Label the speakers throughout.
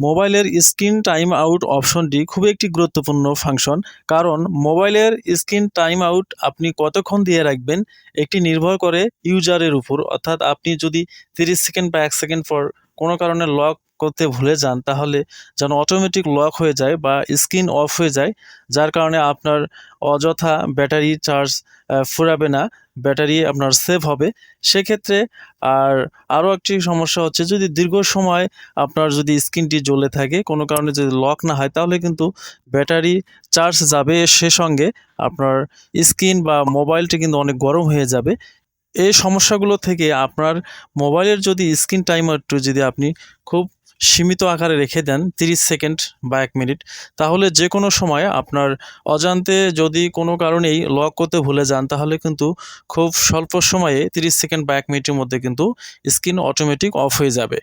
Speaker 1: মোবাইলের screen time out অপশনটি খুবই একটি গুরুত্বপূর্ণ ফাংশন। কারণ মোবাইলের স্ক্রিন টাইম আউট আপনি কতক্ষণ দিয়ে রাখবেন একটি নির্ভর করে ইউজারের উপর। অর্থাৎ আপনি যদি তিরিশ সেকেন্ড বা এক সেকেন্ড পর কোনো কারণে লক করতে ভুলে যান, তাহলে যেন অটোমেটিক লক হয়ে যায় বা স্ক্রিন অফ হয়ে যায়, যার কারণে আপনার অযথা ব্যাটারি চার্জ ফুরাবে না ব্যাটারি আপনার সেভ হবে। সেক্ষেত্রে আর আরও একটি সমস্যা হচ্ছে, যদি দীর্ঘ সময় আপনার যদি স্ক্রিনটি জ্বলে থাকে, কোনো কারণে যদি লক না হয়, তাহলে কিন্তু ব্যাটারি চার্জ যাবে সে সঙ্গে, আপনার স্ক্রিন বা মোবাইলটি কিন্তু অনেক গরম হয়ে যাবে। এই সমস্যাগুলো থেকে আপনার মোবাইলের যদি স্ক্রিন টাইমারটু যদি আপনি খুব সীমিত আকারে রেখে দেন, তিরিশ সেকেন্ড বা এক মিনিট, তাহলে যে কোনো সময় আপনার অজান্তে যদি কোনো কারণেই লক করতে ভুলে যান, তাহলে কিন্তু খুব স্বল্প সময়ে তিরিশ সেকেন্ড বা এক মিনিটের মধ্যে কিন্তু স্ক্রিন অটোমেটিক অফ হয়ে যাবে।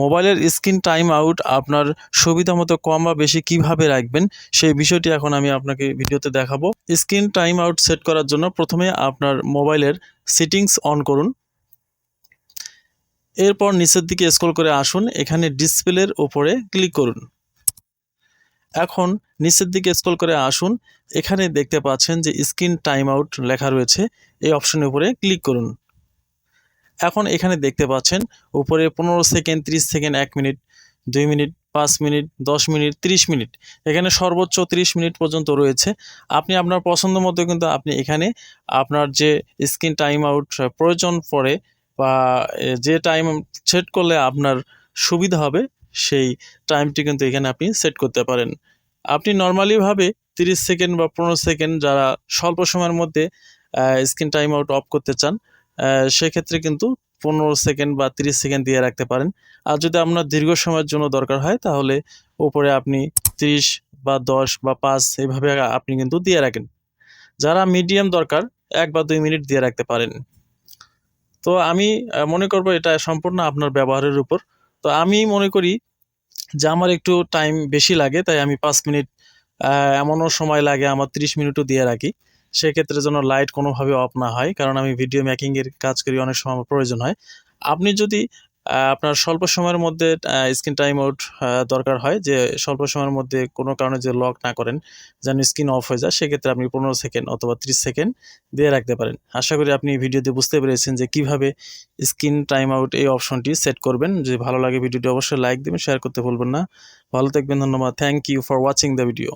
Speaker 1: মোবাইলের স্ক্রিন টাইম আউট আপনার সুবিধা মতো কম বা বেশি কীভাবে রাখবেন, সেই বিষয়টি এখন আমি আপনাকে ভিডিওতে দেখাবো। স্ক্রিন টাইম আউট সেট করার জন্য প্রথমে আপনার মোবাইলের সেটিংস অন করুন। এরপর নিচের দিকে স্ক্রল করে আসুন, এখানে ডিসপ্লের উপরে ক্লিক করুন। এখন নিচের দিকে স্ক্রল করে আসুন, এখানে দেখতে পাচ্ছেন যে স্ক্রিন টাইম আউট লেখা রয়েছে, এই অপশনের উপরে ক্লিক করুন। এখন এখানে দেখতে পাচ্ছেন, উপরে পনেরো সেকেন্ড, ত্রিশ সেকেন্ড, এক মিনিট, দুই মিনিট, পাঁচ মিনিট, দশ মিনিট, ত্রিশ মিনিট। এখানে সর্বোচ্চ ত্রিশ মিনিট পর্যন্ত রয়েছে। আপনি আপনার পছন্দ মতো কিন্তু আপনি এখানে আপনার যে স্ক্রিন টাইম আউট প্রয়োজন পড়ে বা যে টাইম সেট করলে আপনার সুবিধা হবে, সেই টাইমটি কিন্তু এখানে আপনি সেট করতে পারেন। আপনি নর্মালিভাবে তিরিশ সেকেন্ড বা পনেরো সেকেন্ড যারা স্বল্প সময়ের মধ্যে স্ক্রিন টাইম আউট অফ করতে চান সেক্ষেত্রে কিন্তু পনেরো সেকেন্ড বা তিরিশ সেকেন্ড দিয়ে রাখতে পারেন। আর যদি আপনার দীর্ঘ সময়ের জন্য দরকার হয়, তাহলে উপরে আপনি তিরিশ বা দশ বা পাঁচ এইভাবে আপনি কিন্তু দিয়ে রাখেন। যারা মিডিয়াম দরকার, এক বা দুই মিনিট দিয়ে রাখতে পারেন। তো আমি মনে করব এটা সম্পূর্ণ আপনার ব্যবহারের উপর। তো আমি মনে করি যে আমার একটু টাইম বেশি লাগে, তাই আমি পাঁচ মিনিট এমনও সময় লাগে, আমার তিরিশ মিনিটও দিয়ে রাখি। সেক্ষেত্রে যেন লাইট কোনোভাবে অফ না হয়, কারণ আমি ভিডিও মেকিংয়ের কাজ করি, অনেক সময় আমার প্রয়োজন হয়। আপনি যদি আপনার স্বল্প সময়ের মধ্যে স্ক্রিন টাইম আউট দরকার হয়, যে স্বল্প সময়ের মধ্যে কোনো কারণে যে লক না করেন, যেন স্ক্রিন অফ হয়ে যায়, সেক্ষেত্রে আপনি পনেরো সেকেন্ড অথবা ত্রিশ সেকেন্ড দিয়ে রাখতে পারেন। আশা করি আপনি ভিডিওতে বুঝতে পেরেছেন যে কীভাবে স্ক্রিন টাইম আউট এই অপশনটি সেট করবেন। যদি ভালো লাগে ভিডিওটি অবশ্যই লাইক দেবেন শেয়ার করতে ভুলবেন না। ভালো থাকবেন, ধন্যবাদ। Thank you for watching the video